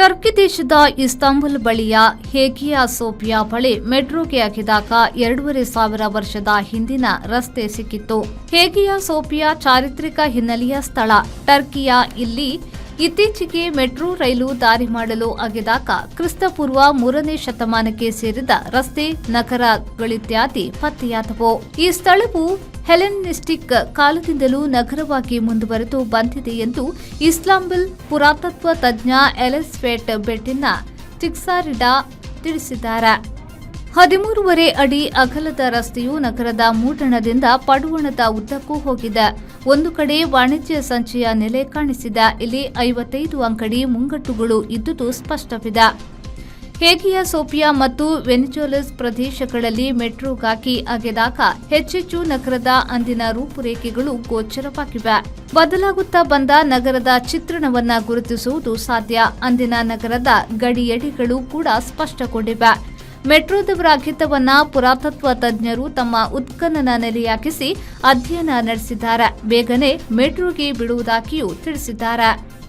Turkey ದೇಶದ Istanbul ಬಳಿಯ ಹೇಗಿಯಾ Sophia ಬಳಿ ಮೆಟ್ರೋಗೆ ಅಗಿದಾಗ ಎರಡೂವರೆ ಸಾವಿರ ವರ್ಷದ ಹಿಂದಿನ ರಸ್ತೆ ಸಿಕ್ಕಿತ್ತು. ಹೇಗಿಯಾ ಸೋಫಿಯಾ ಚಾರಿತ್ರಿಕ ಹಿನ್ನೆಲೆಯ ಸ್ಥಳ. ಟರ್ಕಿಯ ಇಲ್ಲಿ ಇತ್ತೀಚೆಗೆ ಮೆಟ್ರೋ ರೈಲು ದಾರಿ ಮಾಡಲು ಅಗೆದಾಗ ಕ್ರಿಸ್ತಪೂರ್ವ ಮೂರನೇ ಶತಮಾನಕ್ಕೆ ಸೇರಿದ ರಸ್ತೆ ನಗರಗಳಿತ್ಯಾದಿ ಪತ್ತೆಯಾದವು. ಈ ಸ್ಥಳವು ಹೆಲೆನಿಸ್ಟಿಕ್ ಕಾಲದಿಂದಲೂ ನಗರವಾಗಿ ಮುಂದುವರೆದು ಬಂದಿದೆ ಎಂದು ಇಸ್ಲಾಂಬುಲ್ ಪುರಾತತ್ವ ತಜ್ಞ ಎಲೆಸ್ಫೇಟ್ ಬೆಟ್ಟಿನ ಟಿಕ್ಸಾರಿಡಾ ತಿಳಿಸಿದ್ದಾರೆ. ಹದಿಮೂರುವರೆ ಅಡಿ ಅಗಲದ ರಸ್ತೆಯು ನಗರದ ಮೂಡಣದಿಂದ ಪಡುವಣದ ಉದ್ದಕ್ಕೂ ಹೋಗಿದೆ. ಒಂದು ಕಡೆ ವಾಣಿಜ್ಯ ಸಂಚೆಯ ನೆಲೆ ಕಾಣಿಸಿದ, ಇಲ್ಲಿ ಐವತ್ತೈದು ಅಂಗಡಿ ಮುಂಗಟ್ಟುಗಳು ಇದ್ದುದು ಸ್ಪಷ್ಟವಿದೆ. ಹೇಗಿಯ ಸೋಫಿಯಾ ಮತ್ತು ವೆನಿಜೋಲಸ್ ಪ್ರದೇಶಗಳಲ್ಲಿ ಮೆಟ್ರೋಗಾಕಿ ಅಗೆದಾಗ ಹೆಚ್ಚೆಚ್ಚು ನಗರದ ಅಂದಿನ ರೂಪುರೇಖೆಗಳು ಗೋಚರವಾಗಿವೆ. ಬದಲಾಗುತ್ತಾ ಬಂದ ನಗರದ ಚಿತ್ರಣವನ್ನ ಗುರುತಿಸುವುದು ಸಾಧ್ಯ. ಅಂದಿನ ನಗರದ ಗಡಿಯಡಿಗಳು ಕೂಡ ಸ್ಪಷ್ಟಗೊಂಡಿವೆ. ಮೆಟ್ರೋದವರ ಅಗಿತವನ್ನ ಪುರಾತತ್ವ ತಜ್ಞರು ತಮ್ಮ ಉತ್ಖನನ ನೆಲೆಯಾಗಿಸಿ ಅಧ್ಯಯನ ನಡೆಸಿದ್ದಾರೆ. ಬೇಗನೆ ಮೆಟ್ರೋಗೆ ಬಿಡುವುದಾಗಿಯೂ ತಿಳಿಸಿದ್ದಾರೆ.